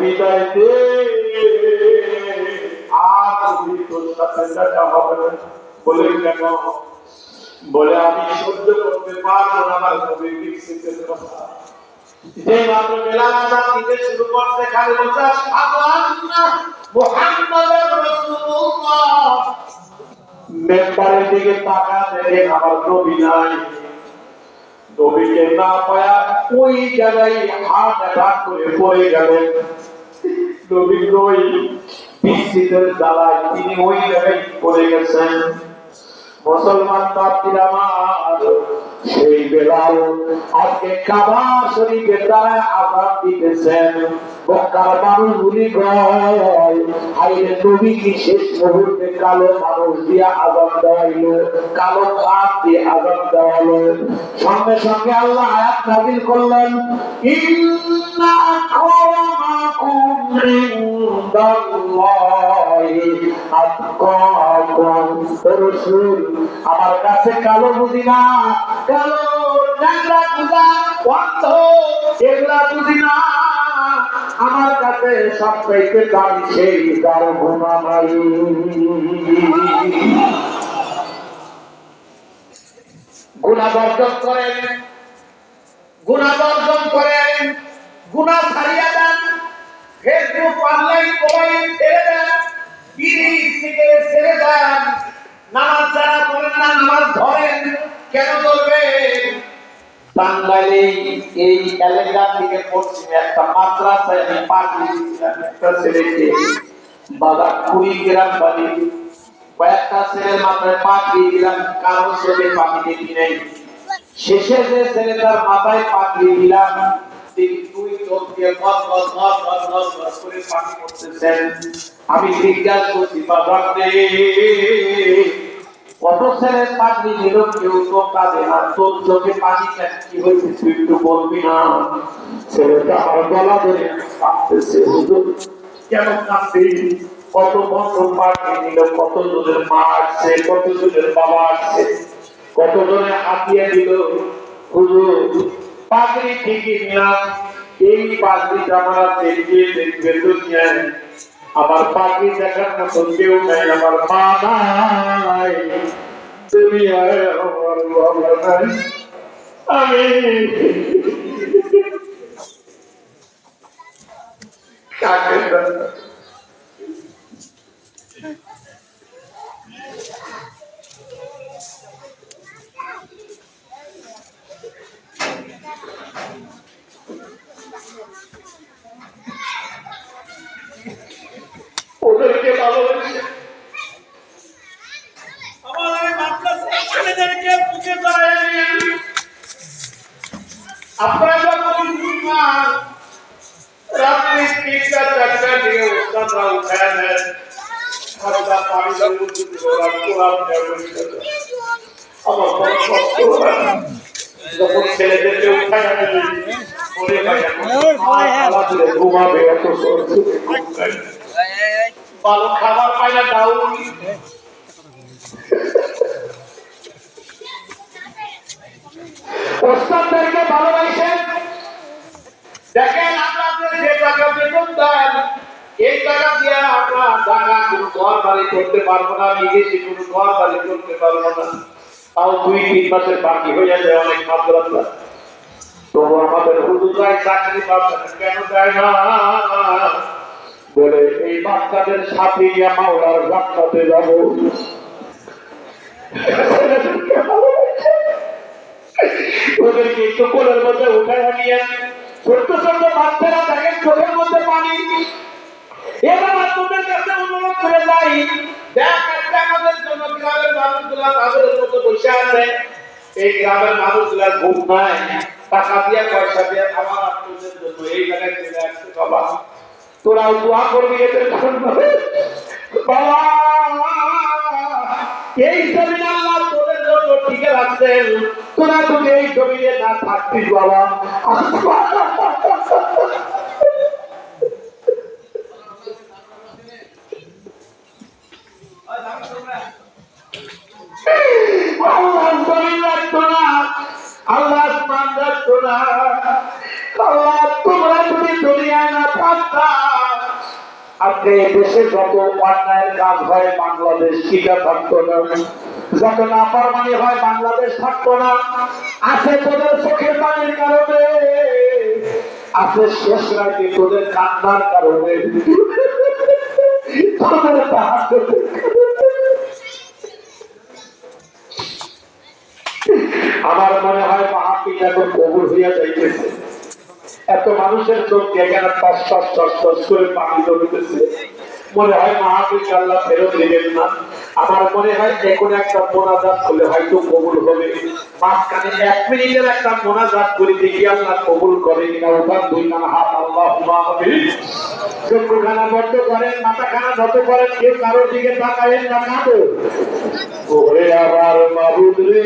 বিদায় আমার নবীর বিকশিতের কথা যে মাত্র বেলাল দিতে শুরু করতে খালি বলছে আশহাদু আন্না মুহাম্মাদুর রাসূলুল্লাহ। মেম্বারের দিকে তাকা দেখে আমার নবী নাই। নবীকে না পায়া ওই জায়গায় হাত আঘাত করে পড়ে গেলেন নবী ওই বিস্তৃতের জ্বালায় তিনি ওই জায়গায় পড়ে গেছেন। মুসলমান তার আমার সেই বেলাল আজকে কাবা আঘাত দিতেছেন। কি শেষ মুহূর্তে কালো মানুষ দিয়ে দেওয়াইলো? কালো দিয়ে সঙ্গে সঙ্গে আল্লাহ আয়াত করলেন আমার কাছে কালো বুঝি না কালো ন্যাংরা পূজা অর্থ এগুলা বুঝি না। আমার কাছে সেই করেন গুণা করেন, গুণা ছাড়িয়ে দেন। ফেসবুক অনলাইন মোবাইল ছেড়ে দেন বিড়ি সিগারেট ছেড়ে দেন। নামাজ যারা করেন না, নামাজ ধরেন। কেন টাঙ্গাইলে এই এলাকা মাথায় পাঠিয়ে দিলাম, কারও ছেলে পাঠিয়ে ছেলেটার মাথায় পাঠিয়ে দিলাম আমি জিজ্ঞাসা করছি, বাবা কত ছেলে পানি দিল কেউ তো না তোর চোখে কি হয়েছে তুই একটু বলবি না? কেন কাঁদবি কত বছর পানি নিল, কত জনের মা কত জনের বাবা আসছে, কত জনে হাতিয়ে দিল। হুজুর, পাগড়ি ঠিকই নিলাম, এই পাগড়িটা আমরা দেখবে দেখবে দুনিয়ায়? আমার পাখি দেখার মতো কেউ নাই আমার মা দুনিয়ায় আমার বাবা নাই জানি? ওদেরকে ভালোবাসি আমাদের মাদ্রাসা ছেলেদেরকে পুজো করায় আপনারা যখন ঘুমান রাত্রি তিনটা চারটা দিকে উঠায় নেন পানি। আমার বড় কষ্ট হয় যখন ছেলেদেরকে উঠায় আনে মনে হয় ঘুমাবে এত। ভালো খাবার পায় না ডাউন ওস্তাদদেরকে ভালোবাসেন। দেখেন আপনাদের যে টাকা বেতন দেন এই টাকা দিয়ে আমরা টাকা কোনো ঘর বাড়ি করতে পারব না, বিদেশে কোনো ঘর বাড়ি করতে পারব না। তাও দুই, তিন মাসের বাকি হয়ে যায় অনেক মাত্রা। তবু আমাদের হুজুরাই চাকরি পাচ্ছে কেন দেয় না? বলে, এই বাচ্চাদের সাথে নিয়ে মাওলার জান্নাতে যাব। ওদেরকে কোলের মধ্যে উঠায় নিয়ে ছোট্ট ছোট্ট এই টাকা দিয়ে, পয়সা দিয়ে আমার আপনাদের জন্য এই এই জমিন আল্লাহ তোদের জন্য টিকে রাখছেন। তোরা এই জমিনে না থাকতিস বাবা? তোমরা দেশে যত অন্যায়ের কাজ হয়, বাংলাদেশ টিকা থাকতো না যত নাফরমানি হয়, বাংলাদেশ থাকতো না। আছে তোদের চোখের পানির কারণে। আছে শেষ রাতে তোদের কান্নার কারণে। আমার মনে হয় মাহফিল এখন কবুল হইয়া যাইতেছে। এত মানুষের চোখ এখানে টস টস টস করে পানি জমিতেছে। মনে হয় মাহফিল আল্লাহ ফেরত দিবেন না। আমার মনে হয় যে কোনো একটা মোনাজাত করলে হয়তো কবুল হবে। মাঝখানে এক মিনিটের একটা মোনাজাত করে দেখি আল্লাহ কবুল করে কিনা। ওখান দুই খানা হাত আল্লাহ চক্ষুখানা বন্ধ করেন, মাথাখানা যত করেন, কেউ কারোর দিকে তাকায়েন না, কাঁদো। ওরে আবার মাহুদ রে।